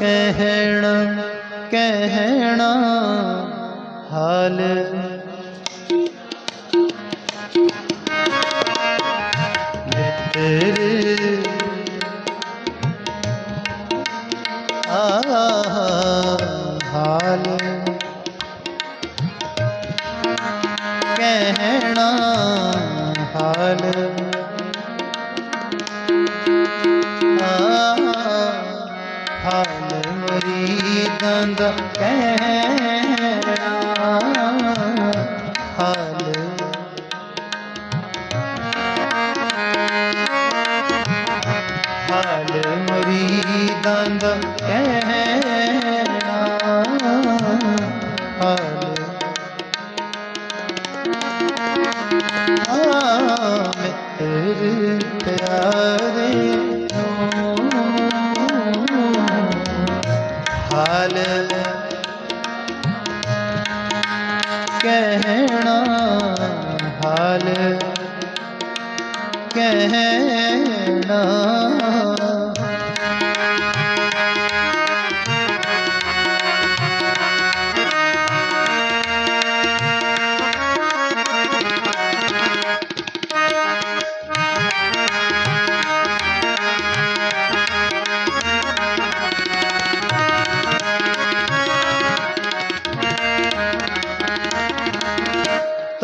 ਕਹਿਣਾ ਕਹਿਣਾ ਹਾਲ। ਤੇਰੇ ਆ ਹਾਲ। ਕਹਿਣਾ ਹਾਲ। ਮਰੀਦਾਂ ਦਾ ਹਾਲ ਕਹਿਣਾ ਹਾਲ ਕਹਿਣਾ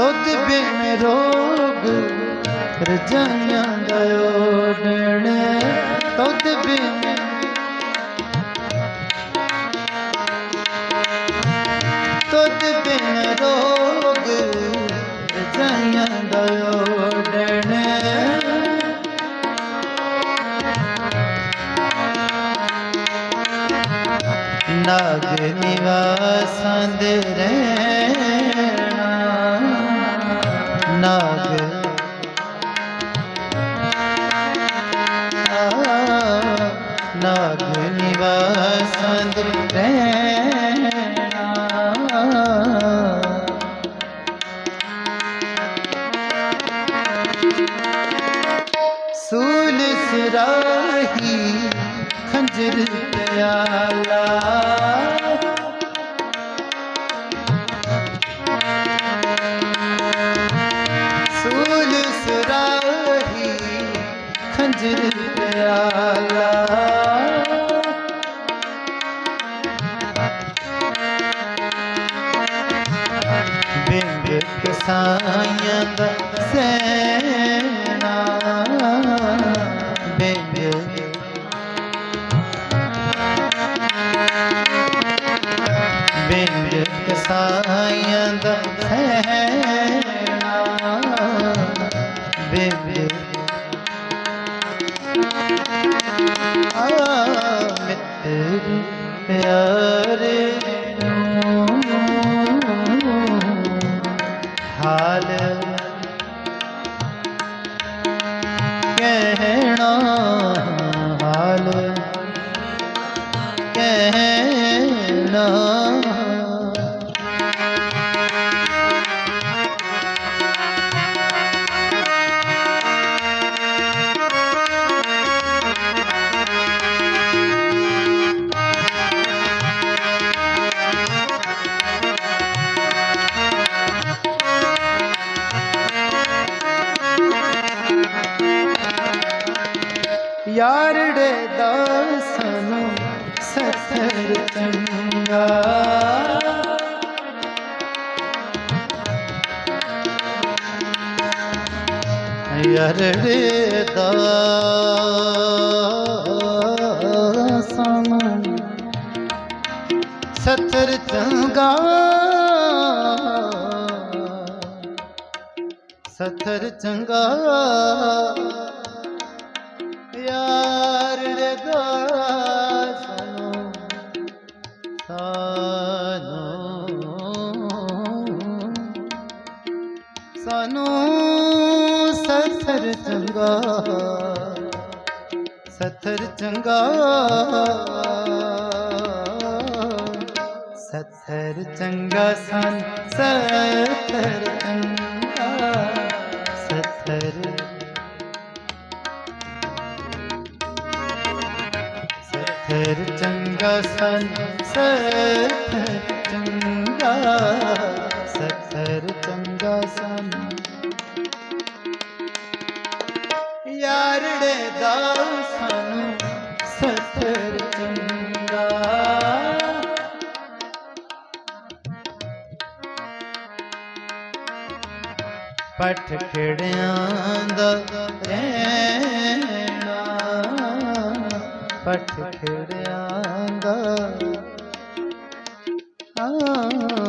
ਤੁਧ ਬਿਨ ਰੋਗ ਰਜਾਈਆਂ ਦਾ ਓਡਣ ਤੁਧ ਬਿਨ ਤੁਧ ਬਿਨ ਰੋਗ ਰਜਾਈਆਂ ਦਾ ਓਡਣ ਨਾਗ ਨਿਵਾਸਾਂ ਦੇ ਰਹਿਣਾ ਨਾਗ। ਨਾਗ ਨਿਵਾਸਾਂ ਦੇ ਰਹਿਣਾ। ਸੂਲ ਸਿਰਾਹੀ ਖੰਜਰ ਪਿਆਲਾ। ਖੰਜਰ ਪਿਆਲਾ ਬਿੰਗ ਕਸਾਈਆਂ ਦਾ ਸੈਨਾ ਪਿਆਰੇ ਨੂੰ ਯਾਰੜੇ ਦਾਸ ਨੂੰ ਸਥਰ ਚੰਗਾ। ਯਾਰੜੇ ਦਾਸ ਨੂੰ ਚੰਗਾ। ਸਥਰ ਚੰਗਾ। ਸਾਨੂੰ ਸਥਰ ਚੰਗਾ ਸਥਰ ਚੰਗਾ ਸਥਰ ਚੰਗਾ ਸਨ ਸਥਰ ਚੰਗਾ ਸਥਰ ਚੰਗਾ ਸਨ ਸਾਨੂੰ ਸੱਥਰ ਚੰਗਾ ਸੱਥਰ ਚੰਗਾ ਸਾਨੂੰ ਯਾਰੜੇ ਦਾ ਸਾਨੂੰ ਸੱਥਰ ਚੰਗਾ ਪੱਠ ਖੇੜਿਆਂ ਦਾ ਰਹਿਣਾ ਪਟ ਖੜਿਆਂ ਦਾ ਆ